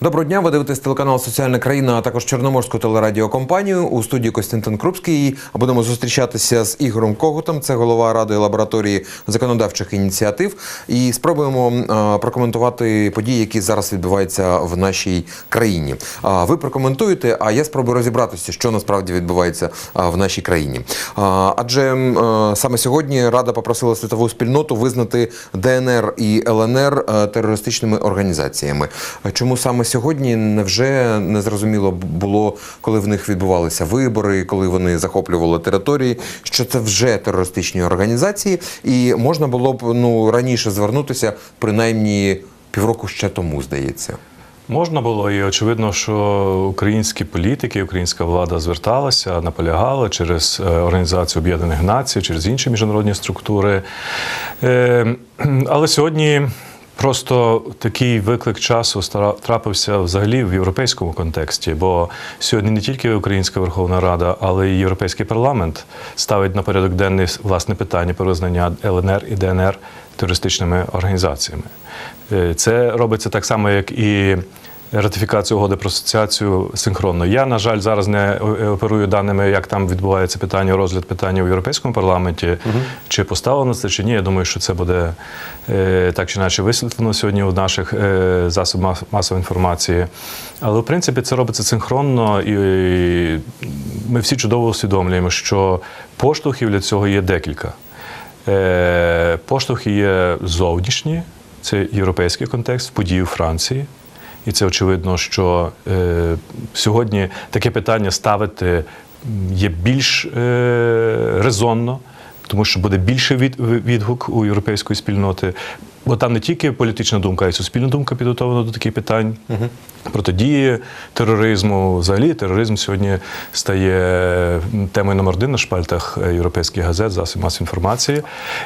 Доброго дня, ви дивитесь телеканал Соціальна країна, а також Чорноморську телерадіокомпанію. У студії Костянтин Крупський. Будемо зустрічатися з Ігорем Когутом, це голова ради лабораторії законодавчих ініціатив. І спробуємо прокоментувати події, які зараз відбуваються в нашій країні. Ви прокоментуєте, а я спробую розібратися, що насправді відбувається в нашій країні. Адже саме сьогодні Рада попросила світову спільноту визнати ДНР і ЛНР е, терористичними організаціями. Чому саме сьогодні невже не зрозуміло було, коли в них відбувалися вибори, коли вони захоплювали території, що це вже терористичні організації, і можна було б ну раніше звернутися, принаймні півроку ще тому, здається. Можна було, і очевидно, що українські політики, українська влада зверталася, наполягала через е, Організацію Об'єднаних Націй, через інші міжнародні структури. Е, Але сьогодні просто такий виклик часу трапився взагалі в європейському контексті, бо сьогодні не тільки Українська Верховна Рада, але й Європейський парламент ставить на порядок денний власне питання про визнання ЛНР і ДНР терористичними організаціями. Е, Це робиться так само, як і ратифікація угоди про асоціацію синхронно. Я, на жаль, зараз не е, оперую даними, як там відбувається питання, розгляд питання у Європейському парламенті, чи поставлено це, чи ні. Я думаю, що це буде е, так чи інакше висвітлено сьогодні у наших е, засобах масової інформації. Але в принципі це робиться синхронно, і ми всі чудово усвідомлюємо, що поштовхів для цього є декілька. Поштовхи є зовнішні, це європейський контекст, події у Франції. І це очевидно, що е, сьогодні таке питання ставити є більш е, резонно, тому що буде більший від, відгук у європейської спільноти. Бо там не тільки політична думка, а й суспільна думка підготовлена до таких питань. Протидії тероризму. Взагалі тероризм сьогодні стає темою номер один на шпальтах європейських газет, засобів масової інформації.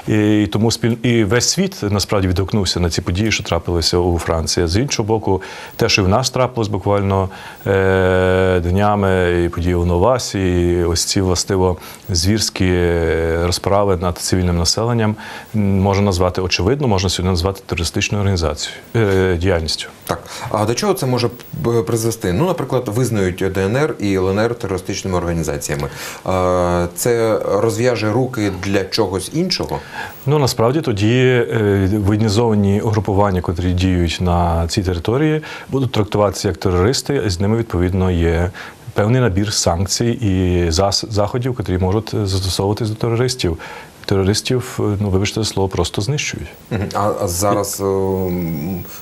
І тому спіль... і весь світ насправді відгукнувся на ці події, що трапилися у Франції. З іншого боку, те, що і в нас трапилось буквально е... днями, і події у Новасі, і ось ці властиво звірські розправи над цивільним населенням можна назвати очевидно, можна сьогодні назвати терористичною організацією е... діяльністю. Так, а до чого це може б- призвести? Ну, наприклад, визнають ДНР і ЛНР терористичними організаціями. Це розв'яже руки для чогось іншого? Ну насправді тоді е, воєнізовані угрупування, котрі діють на цій території, будуть трактуватися як терористи, з ними відповідно є. Певний набір санкцій і заходів, котрі можуть е, застосовуватись до терористів. Терористів, е, ну вибачте за слово, просто знищують. А, а зараз е,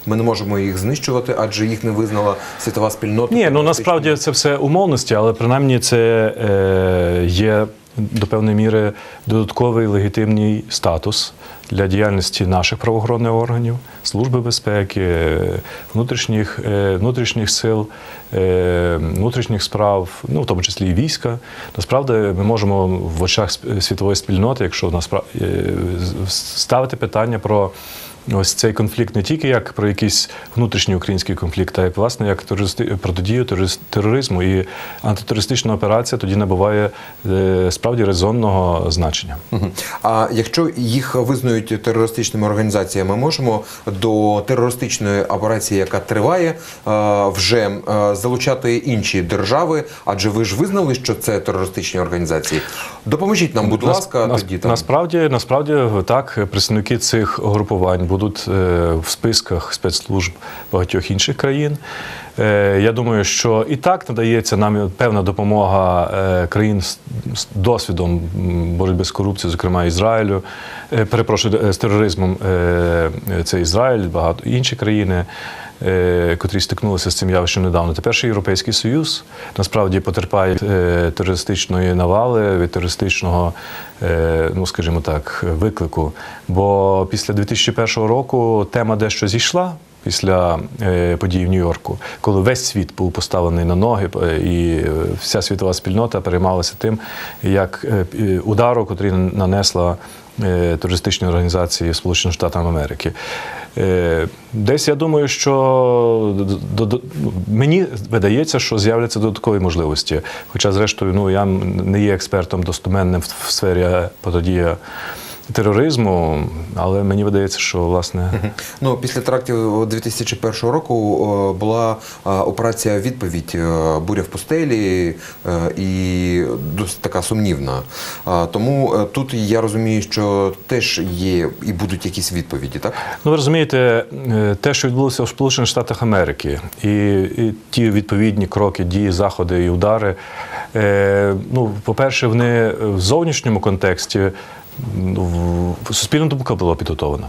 ми не можемо їх знищувати, адже їх не визнала світова спільнота. Ні, ну насправді це все умовності, але принаймні це е, є до певної міри додатковий легітимний статус для діяльності наших правоохоронних органів, служби безпеки, е, внутрішніх, е, внутрішніх сил, е, внутрішніх справ, ну в тому числі і війська. Насправді ми можемо в очах світової спільноти, якщо насправді ставити питання про. Ось цей конфлікт не тільки як про якийсь внутрішній український конфлікт, а як власне як протидію тероризму. І антитерористична операція тоді набуває е, справді резонного значення. А якщо їх визнають терористичними організаціями, можемо до терористичної операції, яка триває, е, вже е, залучати інші держави, адже ви ж визнали, що це терористичні організації. Допоможіть нам, будь ласка, нас- тоді там. насправді, насправді так, представники цих угрупувань будуть е, в списках спецслужб багатьох інших країн. Е, Я думаю, що і так надається нам певна допомога е, країн з досвідом боротьби з корупцією, зокрема Ізраїлю. Перепрошую, з тероризмом це Ізраїль, багато інші країни. Е, Котрі стикнулися з цим явищем недавно. Тепер ще Європейський Союз насправді потерпає від е, терористичної навали, від терористичного, е, ну скажімо так, виклику. Бо після 2001 року тема дещо зійшла. Після подій в Нью-Йорку, коли весь світ був поставлений на ноги, і вся світова спільнота переймалася тим, як удару, котрий нанесла терористичні організації Сполучених Штатів Америки. Е, Десь я думаю, що мені видається, що з'являться додаткові можливості. Хоча, зрештою, ну я не є експертом достоменним в сфері протидія тероризму, але мені видається, що власне. Ну, після терактів 2001 року була операція відповідь е, буря в пустелі е, і досить така сумнівна. Тому е, тут я розумію, що теж є і будуть якісь відповіді, так? Ну, ви розумієте, те, що відбулося в Сполучених Штатах Америки, і, і ті відповідні кроки, дії, заходи і удари. Ну, по-перше, вони в зовнішньому контексті суспільна думка була підготовлена.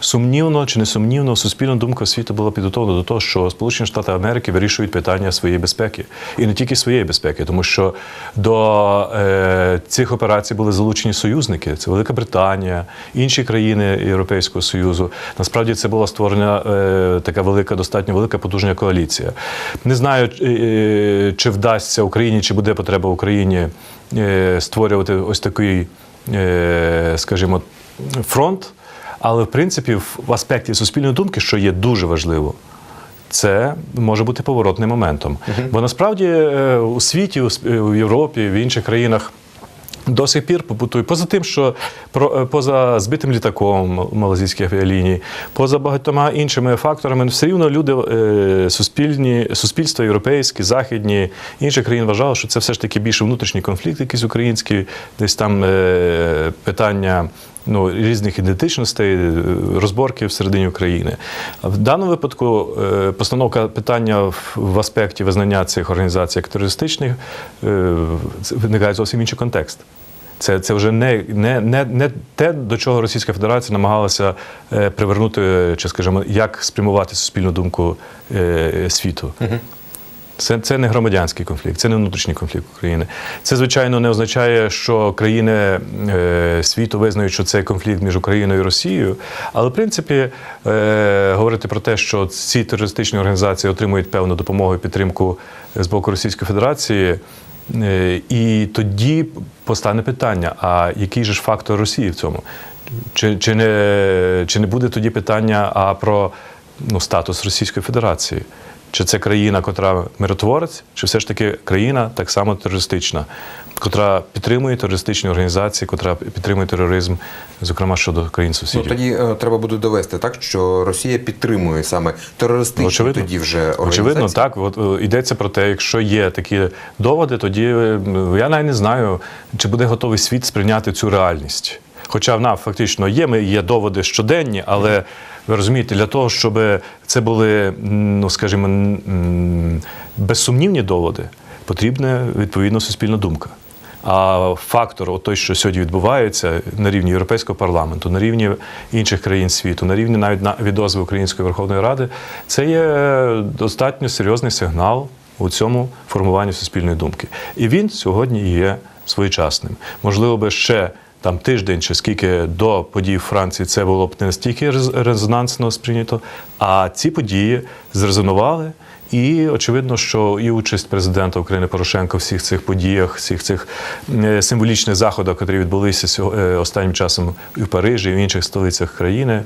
Сумнівно чи не сумнівно, суспільна думка світу була підготовлена до того, що Сполучені Штати Америки вирішують питання своєї безпеки. І не тільки своєї безпеки, тому що до е, цих операцій були залучені союзники. Це Велика Британія, інші країни Європейського Союзу. Насправді це була створена е, така велика, достатньо велика потужна коаліція. Не знаю, е, чи вдасться Україні, чи буде потреба Україні е, створювати ось такий, е, скажімо, фронт. Але в принципі, в аспекті суспільної думки, що є дуже важливо, це може бути поворотним моментом. Бо насправді е, у світі, е, у Європі, в інших країнах. До сих пір побутує поза тим, що е, поза збитим літаком малазійських авіаліній, поза багатьма іншими факторами, все рівно люди е, суспільні, суспільства європейські, західні інших країн вважали, що це все ж таки більше внутрішній конфлікт, якийсь український, десь там е, питання ну, різних ідентичностей, розборки всередині України. В даному випадку постановка питання в, аспекті визнання цих організацій як терористичних виникає зовсім інший контекст. Це, це вже не, не, не, не те, до чого Російська Федерація намагалася е, привернути, чи, скажімо, як спрямувати суспільну думку е, світу. Це, це не громадянський конфлікт, це не внутрішній конфлікт України. Це, звичайно, не означає, що країни е, світу визнають, що це конфлікт між Україною і Росією. Але в принципі е, говорити про те, що ці терористичні організації отримують певну допомогу і підтримку з боку Російської Федерації. Е, І тоді постане питання: а який же ж фактор Росії в цьому? Чи, чи, не, чи не буде тоді питання а про ну, статус Російської Федерації? Чи це країна, котра миротворець, чи все ж таки країна так само терористична, котра підтримує терористичні організації, котра підтримує тероризм, зокрема щодо країн Ну, сусідів? тоді е, треба буде довести, так, що Росія підтримує саме терористичні Очевидно. тоді вже організації. Очевидно, так. От е, йдеться про те, якщо є такі доводи, тоді е, я навіть не знаю, чи буде готовий світ сприйняти цю реальність. Хоча вона фактично є, ми є доводи щоденні, але ви розумієте, для того, щоб це були, ну скажімо, безсумнівні доводи, потрібна відповідно суспільна думка. А фактор, от той, що сьогодні відбувається на рівні Європейського парламенту, на рівні інших країн світу, на рівні навіть на відозви Української Верховної Ради, це є достатньо серйозний сигнал у цьому формуванні суспільної думки. І він сьогодні є своєчасним. Можливо, би ще там тиждень чи скільки до подій в Франції це було б не настільки резонансно сприйнято, а ці події зрезонували. І очевидно, що і участь президента України Порошенка в всіх цих подіях, всіх цих е, символічних заходах, які відбулися е, останнім часом і в Парижі, і в інших столицях країни,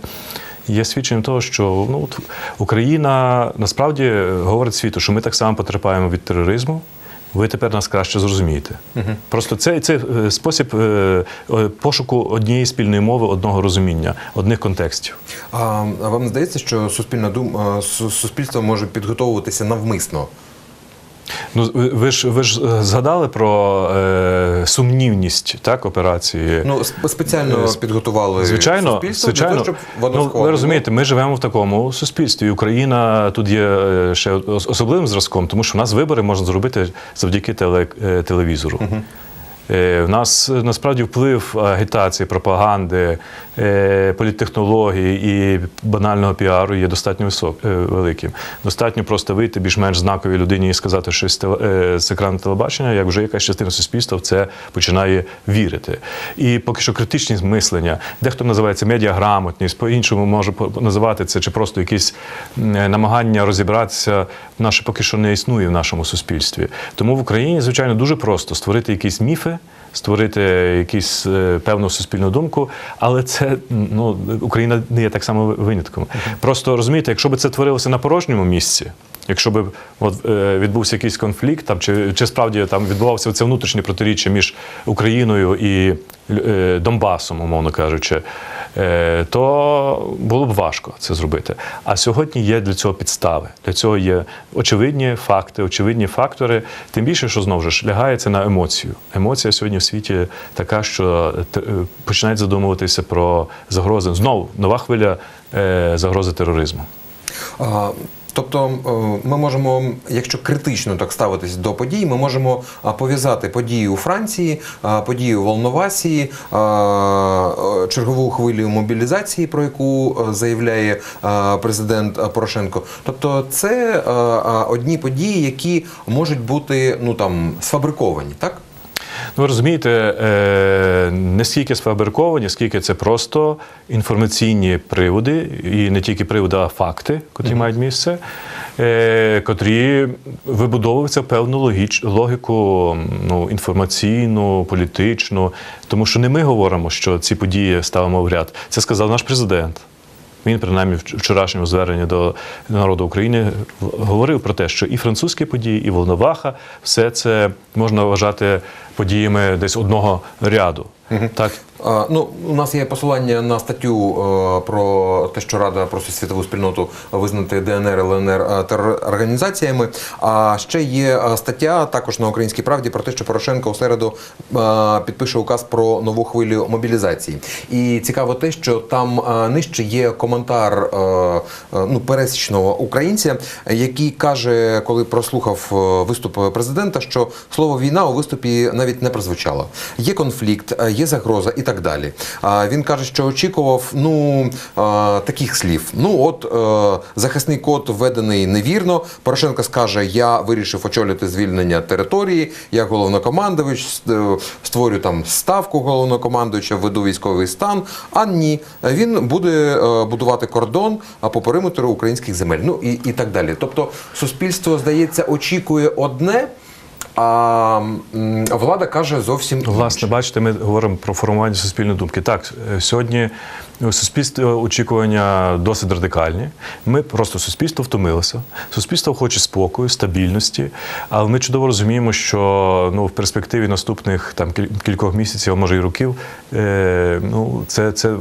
є свідченням того, що ну, Україна насправді е, говорить світу, що ми так само потерпаємо від тероризму. Ви тепер нас краще зрозумієте. Просто це, це е, спосіб е, е, пошуку однієї спільної мови, одного розуміння, одних контекстів. А, а вам здається, що суспільна дум суспільство може підготовуватися навмисно? Ну, ви- ж ви ж е, згадали про е, сумнівність так, операції. Ну, спеціально Е, підготували Звичайно, суспільство звичайно. для того, щоб воно ну, ви розумієте, ми живемо в такому суспільстві. Україна тут є е, ще особливим зразком, тому що в нас вибори можна зробити завдяки теле, телевізору. Е, Нас е, насправді вплив агітації, пропаганди, е, політтехнології і банального піару є достатньо висок, е, великим. Достатньо просто вийти більш-менш знаковій людині і сказати щось з екрану телебачення, як вже якась частина суспільства в це починає вірити. І поки що критичність мислення, дехто називається медіаграмотність, по-іншому може називати це, чи просто якісь намагання розібратися, наше поки що не існує в нашому суспільстві. Тому в Україні, звичайно, дуже просто створити якісь міфи. Створити якусь е, певну суспільну думку, але це ну Україна не є так само винятком. Просто розумієте, якщо б це творилося на порожньому місці, якщо б от, е, відбувся якийсь конфлікт, там, чи, чи справді там відбувався це внутрішнє протиріччя між Україною і е, Донбасом, умовно кажучи, е, то було б важко це зробити. А сьогодні є для цього підстави. Для цього є очевидні факти, очевидні фактори. Тим більше, що знову ж лягається на емоцію. Емоція сьогодні в світі така, що е, починають задумуватися про загрози. Знову нова хвиля е, загрози тероризму. Тобто е, ми можемо, якщо критично так ставитись до подій, ми можемо пов'язати події у Франції, а, події у Волновасії, е, чергову хвилю мобілізації, про яку е, заявляє президент Порошенко. Тобто, це одні події, які можуть бути ну там сфабриковані, так? Ну, ви розумієте, е, не скільки сфабриковані, скільки це просто інформаційні приводи, і не тільки приводи, а факти, котрі мають місце, е, котрі вибудовуються в певну логіч, логіку ну, інформаційну, політичну. Тому що не ми говоримо, що ці події ставимо в ряд. Це сказав наш президент. Він, принаймні, в вчорашньому зверненні до народу України говорив про те, що і французькі події, і Волноваха все це можна вважати подіями десь одного ряду. Так, Ну, у нас є посилання на статтю е, про те, що Рада просить світову спільноту визнати ДНР ЛНР е, терорганізаціями. А ще є е, стаття також на українській правді про те, що Порошенко у середу підпише указ про нову хвилю мобілізації. І цікаво те, що там нижче є коментар ну, пересічного українця, який каже, коли прослухав виступ президента, що слово війна у виступі навіть не прозвучало. Є конфлікт, є загроза і так далі. А Він каже, що очікував ну таких слів. Ну от е, захисний код введений невірно. Порошенко скаже: Я вирішив очолити звільнення території. Я головнокомандувач, е, створю там ставку головнокомандуюча, введу військовий стан. А ні, він буде е, будувати кордон по периметру українських земель. Ну і, і так далі. Тобто, суспільство здається очікує одне. А влада каже зовсім власне, бачите, ми говоримо про формування суспільної думки. Так, е, сьогодні у суспільства очікування досить радикальні. Ми просто суспільство втомилося. Суспільство хоче спокою, стабільності, але ми чудово розуміємо, що ну в перспективі наступних там кількох місяців, а може і років, е, ну це, це е,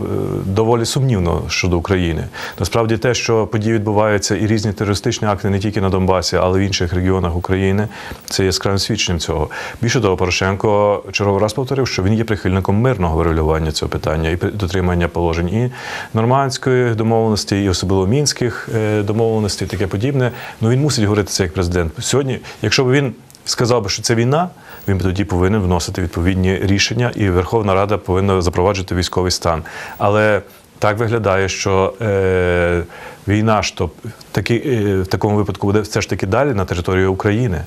доволі сумнівно щодо України. Насправді, те, що події відбуваються, і різні терористичні акти не тільки на Донбасі, але й в інших регіонах України, це яскравим свідченням цього. Більше того, Порошенко черговий раз повторив, що він є прихильником мирного врегулювання цього питання і дотримання положень і нормандської домовленості, і особливо мінських е, домовленостей, таке подібне. Ну він мусить говорити це як президент. Сьогодні, якщо б він сказав би, що це війна, він тоді повинен вносити відповідні рішення, і Верховна Рада повинна запроваджувати військовий стан. Але так виглядає, що е, війна то таки, е, в такому випадку буде все ж таки далі на території України.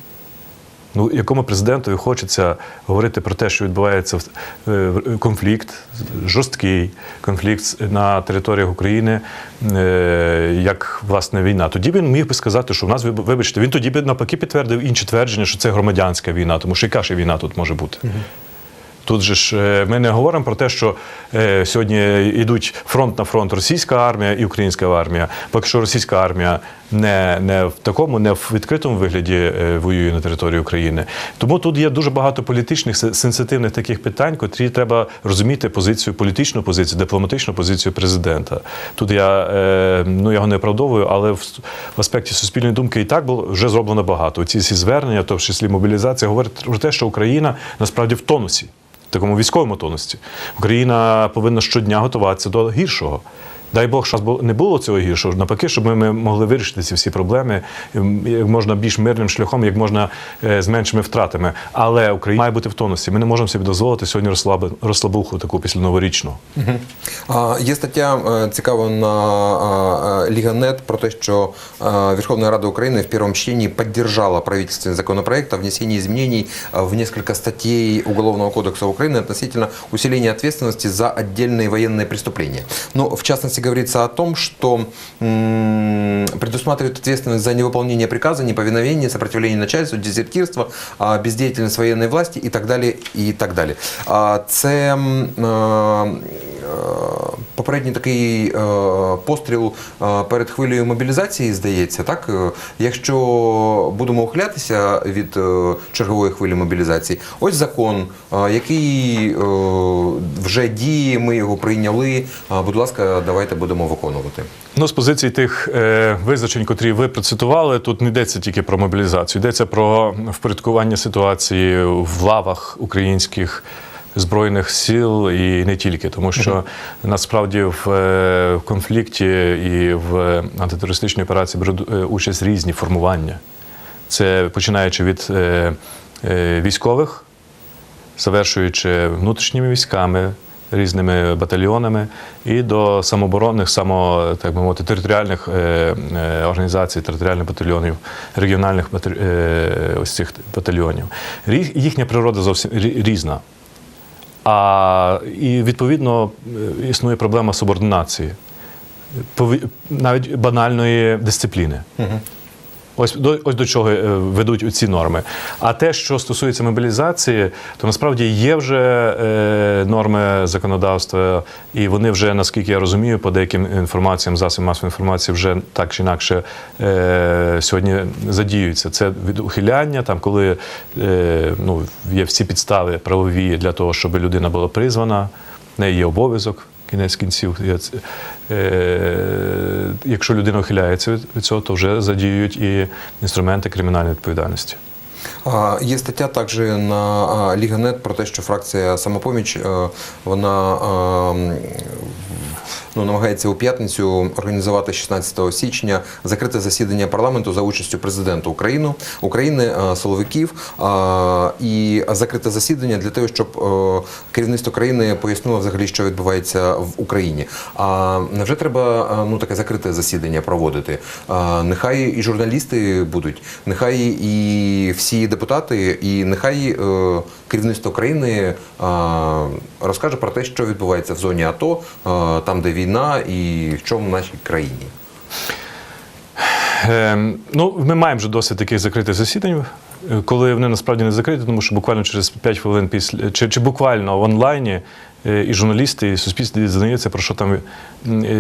Ну, якому президентові хочеться говорити про те, що відбувається е, конфлікт, жорсткий конфлікт на територіях України, е, як власне війна. Тоді він міг би сказати, що в нас, виб- вибачте, він тоді би навпаки підтвердив інші твердження, що це громадянська війна, тому що яка ж війна тут може бути? Тут же ж е, ми не говоримо про те, що е, сьогодні йдуть фронт на фронт російська армія і українська армія. Поки що російська армія не, не в такому, не в відкритому вигляді е, воює на території України. Тому тут є дуже багато політичних сенситивних таких питань, котрі треба розуміти позицію, політичну позицію, дипломатичну позицію президента. Тут я е, ну його не оправдовую, але в, аспекті суспільної думки і так було вже зроблено багато. Ці всі звернення, то в числі мобілізація, говорять про те, що Україна насправді в тонусі такому військовому тонусі. Україна повинна щодня готуватися до гіршого. Дай Бог, щоб бу- не було цього гіршого, навпаки, щоб ми- ми могли вирішити ці всі проблеми ем, як можна більш мирним шляхом, як можна е, з меншими втратами. Але Україна має бути в тонусі. Ми не можемо собі дозволити сьогодні розслаби- розслабуху таку після новорічну. А, Є стаття е, цікава на а, а, Лига.нет про те, що а, Верховная Рада Украины в первом чтении поддержала правительственный законопроект о внесении изменений а, в несколько статей Уголовного кодекса Украины относительно усиления ответственности за отдельные военные преступления. Ну, в частности, говорится о том, что предусматривает ответственность за невыполнение приказа, неповиновение, сопротивление начальству, дезертирство, бездеятельность военной власти и так далее. И так далее. Це попередній такий е, постріл е, перед хвилею мобілізації, здається, так? Е, Якщо будемо ухилятися від чергової хвилі мобілізації, ось закон, який вже діє, ми його прийняли. Будь ласка, давайте будемо виконувати. Ну, з позиції тих визначень, котрі ви процитували, тут не йдеться тільки про мобілізацію, йдеться про впорядкування ситуації в лавах українських збройних сил і не тільки, тому що насправді в, е, конфлікті і в антитерористичній операції беруть е, участь різні формування. Це починаючи від е, військових, завершуючи внутрішніми військами, різними батальйонами і до самооборонних, само, так би мовити, територіальних організацій, територіальних батальйонів, регіональних ось цих батальйонів. Їхня природа зовсім різна. А і відповідно е, існує проблема субординації, навіть банальної дисципліни. Ось до ось до чого е, ведуть ці норми. А те, що стосується мобілізації, то насправді є вже е, норми законодавства, і вони вже, наскільки я розумію, по деяким інформаціям, засобам масової інформації вже так чи інакше е, сьогодні задіюються. Це від ухиляння, там коли е, ну, є всі підстави правові для того, щоб людина була призвана, в неї є обов'язок. Кінець кінців, е, якщо людина ухиляється від, цього, то вже задіють і інструменти кримінальної відповідальності. Є стаття також на Ліга.нет про те, що фракція самопоміч е, вона ну, намагається у п'ятницю організувати 16 січня закрите засідання парламенту за участю президента України, України е, силовиків а, і закрите засідання для того, щоб е, керівництво країни пояснило взагалі, що відбувається в Україні. А невже треба е, ну таке закрите засідання проводити? Нехай і журналісти будуть, нехай і всі депутати, і нехай е, керівництво країни е, розкаже про те, що відбувається в зоні АТО, е, там, де війна, і що в нашій країні. Е, ну, ми маємо вже досить таких закритих засідань, е, коли вони насправді не закриті, тому що буквально через 5 хвилин після чи, чи буквально в онлайні і журналісти, і суспільство дізнаються, про що там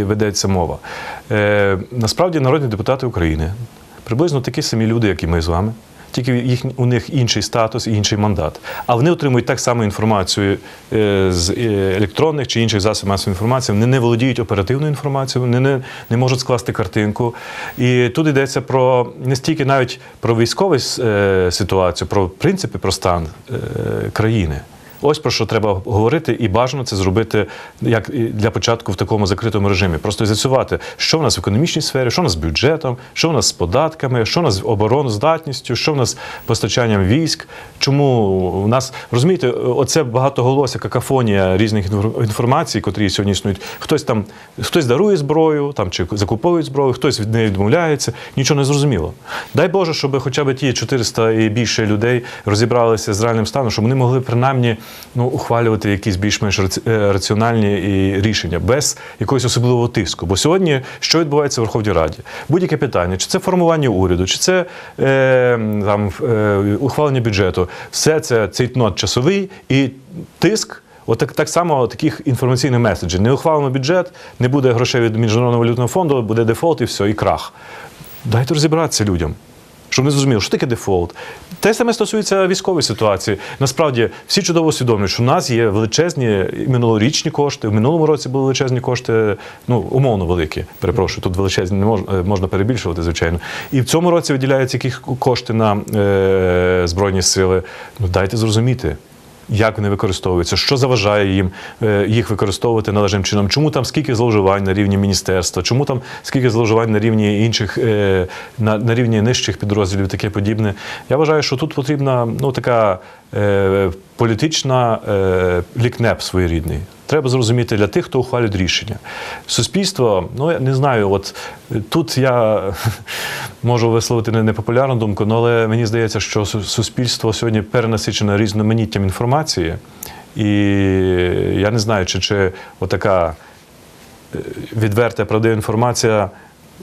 ведеться мова. Насправді народні депутати України приблизно такі самі люди, як і ми з вами. Тільки їх, у них інший статус і інший мандат. А вони отримують так само інформацію е, з е, електронних чи інших засобів масової інформації. Вони не володіють оперативною інформацією, вони не, не можуть скласти картинку. І тут йдеться про не стільки навіть про військову е, ситуацію, про принципи, про стан країни. Ось про що треба говорити, і бажано це зробити як для початку в такому закритому режимі. Просто з'ясувати, що в нас в економічній сфері, що в нас з бюджетом, що в нас з податками, що в нас з обороноздатністю, що в нас з постачанням військ. Чому у нас розумієте, оце багатоголосся, какафонія різних інфор- інформацій, котрі сьогодні існують. Хтось там хтось дарує зброю, там чи закуповує зброю, хтось від неї відмовляється. Нічого не зрозуміло. Дай Боже, щоб хоча б ті 400 і більше людей розібралися з реальним станом, щоб вони могли принаймні ну, ухвалювати якісь більш-менш е, раціональні рішення без якогось особливого тиску. Бо сьогодні що відбувається в Верховній Раді? Будь-яке питання, чи це формування уряду, чи це е, там, е, ухвалення бюджету, все це цейтнот часовий і тиск. От так, само таких інформаційних меседжів. Не ухвалено бюджет, не буде грошей від Міжнародного валютного фонду, буде дефолт і все, і крах. Дайте розібратися людям. Щоб не зрозуміли, що таке дефолт. Те саме стосується військової ситуації. Насправді всі чудово усвідомлюють, що в нас є величезні минулорічні кошти. В минулому році були величезні кошти, ну умовно великі. Перепрошую, тут величезні не можна, можна перебільшувати, звичайно. І в цьому році виділяються якісь кошти на е, збройні сили. Ну дайте зрозуміти. Як вони використовуються, що заважає їм е, їх використовувати належним чином? Чому там скільки зловживань на рівні міністерства? Чому там скільки зловживань на рівні інших е, на, на рівні нижчих підрозділів, таке подібне? Я вважаю, що тут потрібна ну така е, політична лікнеп своєрідний. Треба зрозуміти для тих, хто ухвалює рішення. Суспільство, ну я не знаю, от тут я можу висловити не- непопулярну думку, ну, але мені здається, що суспільство сьогодні перенасичене різноманіттям інформації. І я не знаю, чи, чи отака е, відверта правдива інформація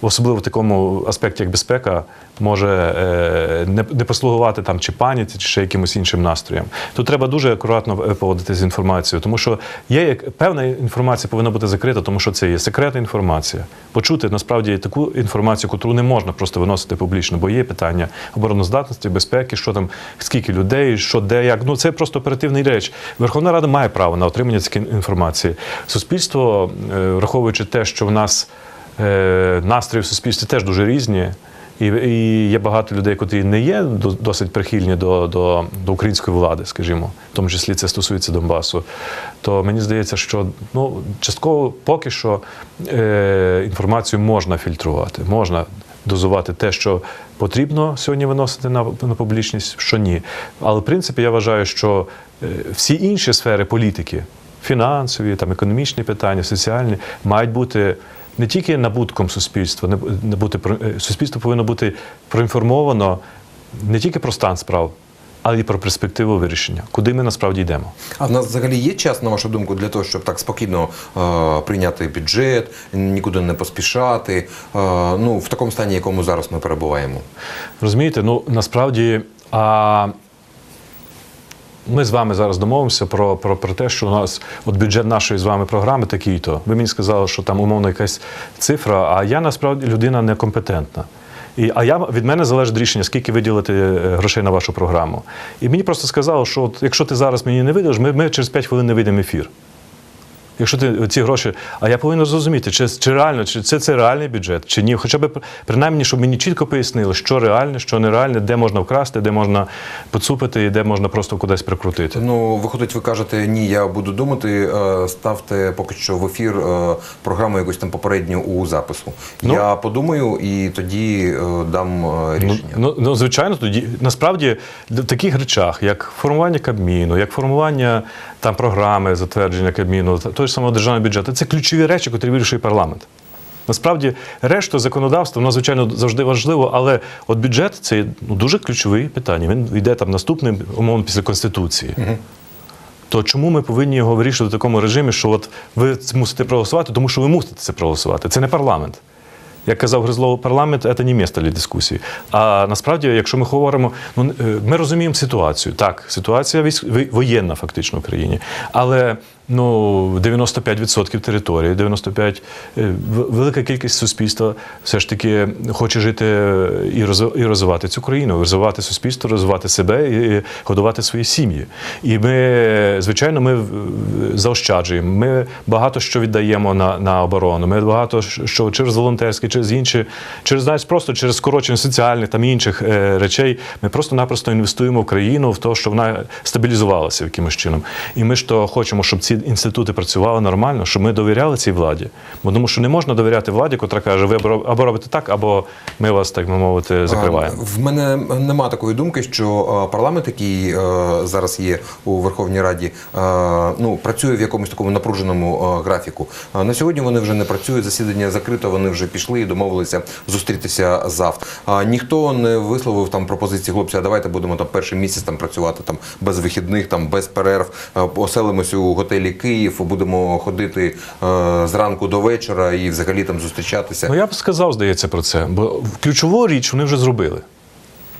особливо в такому аспекті, як безпека, може е, не, не послугувати там чи паніці, чи ще якимось іншим настроям. Тут треба дуже акуратно е, поводити з інформацією, тому що є як певна інформація повинна бути закрита, тому що це є секретна інформація. Почути насправді таку інформацію, яку не можна просто виносити публічно, бо є питання обороноздатності, безпеки, що там, скільки людей, що де, як. Ну це просто оперативний реч. Верховна Рада має право на отримання цієї інформації. Суспільство, е, враховуючи те, що в нас настрої в суспільстві теж дуже різні. І, і є багато людей, котрі не є досить прихильні до, до, до української влади, скажімо, в тому числі це стосується Донбасу. То мені здається, що ну, частково поки що е, інформацію можна фільтрувати, можна дозувати те, що потрібно сьогодні виносити на, на публічність, що ні. Але в принципі я вважаю, що е, всі інші сфери політики, фінансові, там, економічні питання, соціальні, мають бути не тільки набутком суспільства, не, бути е, суспільство повинно бути проінформовано не тільки про стан справ, але й про перспективу вирішення, куди ми насправді йдемо. А в нас взагалі є час, на вашу думку, для того, щоб так спокійно е, прийняти бюджет, нікуди не поспішати, е, ну в такому стані, якому зараз ми перебуваємо. Розумієте, ну насправді. А... Ми з вами зараз домовимося про, про, про те, що у нас от бюджет нашої з вами програми такий-то. Ви мені сказали, що там умовно якась цифра, а я насправді людина некомпетентна. І, а я від мене залежить рішення, скільки виділити е, грошей на вашу програму. І мені просто сказали, що от, якщо ти зараз мені не виділиш, ми, ми через 5 хвилин не вийдемо ефір. Якщо ти ці гроші, а я повинен зрозуміти, чи, чи реально, чи це, це реальний бюджет, чи ні. Хоча б принаймні, щоб мені чітко пояснили, що реальне, що нереальне, де можна вкрасти, де можна поцупити і де можна просто кудись прикрутити. Ну, виходить, ви кажете, ні, я буду думати, е, ставте поки що в ефір е, програму якусь там попередню у запису. Ну. я подумаю і тоді е, дам Ну, рішення. ну, ну, звичайно, тоді насправді в таких речах, як формування Кабміну, як формування там програми затвердження Кабміну, того ж самого державного бюджету, це ключові речі, які вирішує парламент. Насправді, решта законодавства, воно, звичайно, завжди важливо, але от бюджет це ну, дуже ключове питання. Він йде там наступним, умовно, після Конституції. То чому ми повинні його вирішувати в такому режимі, що от ви мусите проголосувати, тому що ви мусите це проголосувати. Це не парламент. Як казав Гризлов, парламент це не місце для дискусії. А насправді, якщо ми говоримо, ну е, ми розуміємо ситуацію. Так, ситуація воєнна фактично в країні, але ну 95% території, 95% е, велика кількість суспільства все ж таки хоче жити і роз- і розвивати цю країну, розвивати суспільство, розвивати себе і годувати свої сім'ї. І ми, звичайно, ми заощаджуємо. Ми багато що віддаємо на, на оборону. Ми багато що через волонтерські, через інші, через навіть просто через скорочення соціальних там інших е, речей. Ми просто-напросто інвестуємо в країну в те, що вона стабілізувалася якимось чином. І ми ж то хочемо, щоб ці інститути працювали нормально, щоб ми довіряли цій владі. Бо тому, що не можна довіряти владі, котра каже, ви або робите так, або ми вас, так би мовити, закриваємо. В мене нема такої думки, що парламент, який зараз є у Верховній Раді, ну працює в якомусь такому напруженому графіку. На сьогодні вони вже не працюють. Засідання закрито. Вони вже пішли і домовилися зустрітися завтра. Ніхто не висловив там пропозиції хлопці. А давайте будемо там перший місяць там працювати там без вихідних, там без перерв. Оселимося у готелі Київ. Будемо ходити е, зранку до вечора і взагалі там зустрічатися. Ну я б сказав, здається, про це. Бо ключову річ вони вже зробили.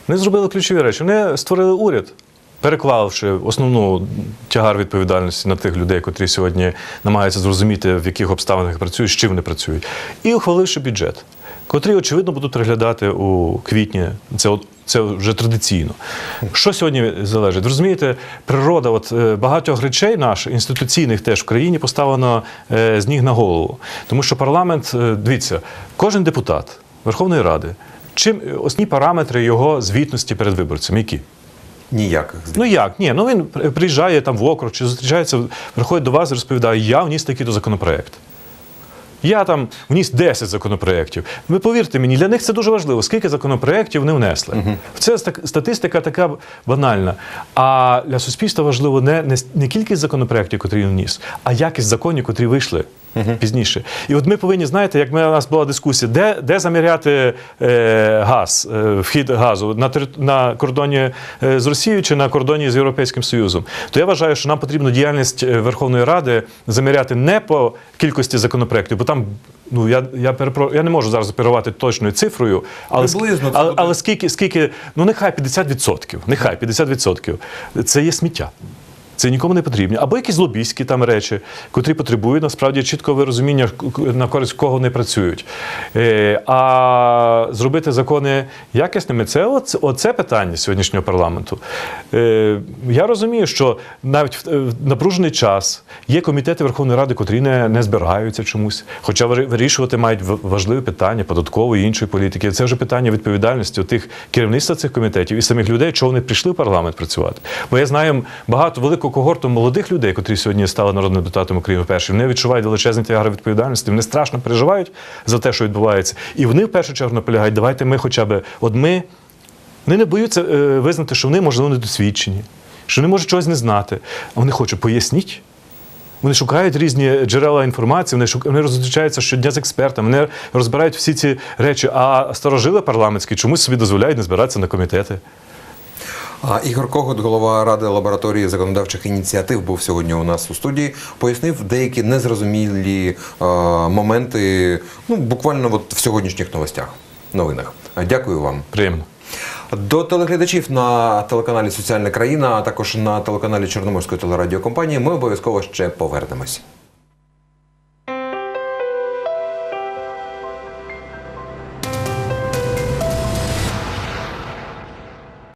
Вони зробили ключові речі. Вони створили уряд, переклавши основну тягар відповідальності на тих людей, котрі сьогодні намагаються зрозуміти, в яких обставинах працюють, з чим вони працюють, і ухваливши бюджет, котрий, очевидно, будуть переглядати у квітні. Це от. Це вже традиційно. Що сьогодні залежить? Ви Розумієте, природа от, е, багатьох речей наших, інституційних теж в країні поставлено е, з ніг на голову. Тому що парламент, е, дивіться, кожен депутат Верховної Ради, чим основні параметри його звітності перед виборцями, які? Ніяких Ну як? Ні, ну він приїжджає там в округ чи зустрічається, приходить до вас і розповідає, я вніс такий-то законопроект. Я там вніс 10 законопроєктів. Ви повірте мені, для них це дуже важливо, скільки законопроєктів вони внесли. Це статистика така банальна. А для суспільства важливо не, не, не кількість законопроєктів, котрі він вніс, а якість законів, котрі вийшли Пізніше. І от ми повинні, знаєте, як ми, у нас була дискусія, де, де заміряти е, газ, е, вхід газу на, на кордоні е, з Росією чи на кордоні з Європейським Союзом. То я вважаю, що нам потрібно діяльність е, Верховної Ради заміряти не по кількості законопроєктів, бо там. Ну, я, я, перепро... я не можу зараз оперувати точною цифрою, але, Приблизно але, але скільки, скільки, ну нехай 50%, нехай 50%. Це є сміття. Це нікому не потрібні. Або якісь лобійські там речі, котрі потребують насправді чіткого розуміння, на користь кого вони працюють. Е, а зробити закони якісними це оце, оце питання сьогоднішнього парламенту. Е, я розумію, що навіть в, напружений час є комітети Верховної Ради, котрі не, не збираються чомусь, хоча вирішувати мають важливі питання податкової і іншої політики. Це вже питання відповідальності тих керівництва цих комітетів і самих людей, чого вони прийшли в парламент працювати. Бо я знаю багато когорту молодих людей, котрі сьогодні стали народними депутатами України вперше. Вони відчувають величезний тягар відповідальності. Вони страшно переживають за те, що відбувається. І вони в першу чергу наполягають, давайте ми хоча б от ми. Вони не боються е, визнати, що вони, можливо, недосвідчені, що вони можуть чогось не знати. А вони хочуть поясніть. Вони шукають різні джерела інформації, вони шук... вони зустрічаються щодня з експертами, вони розбирають всі ці речі. А старожили парламентські чомусь собі дозволяють не збиратися на комітети. А Ігор Когут, голова ради лабораторії законодавчих ініціатив, був сьогодні у нас у студії. Пояснив деякі незрозумілі е, моменти, ну буквально от в сьогоднішніх новостях, новинах. Дякую вам. Приємно. До телеглядачів на телеканалі Соціальна країна, а також на телеканалі Чорноморської телерадіокомпанії. Ми обов'язково ще повернемось.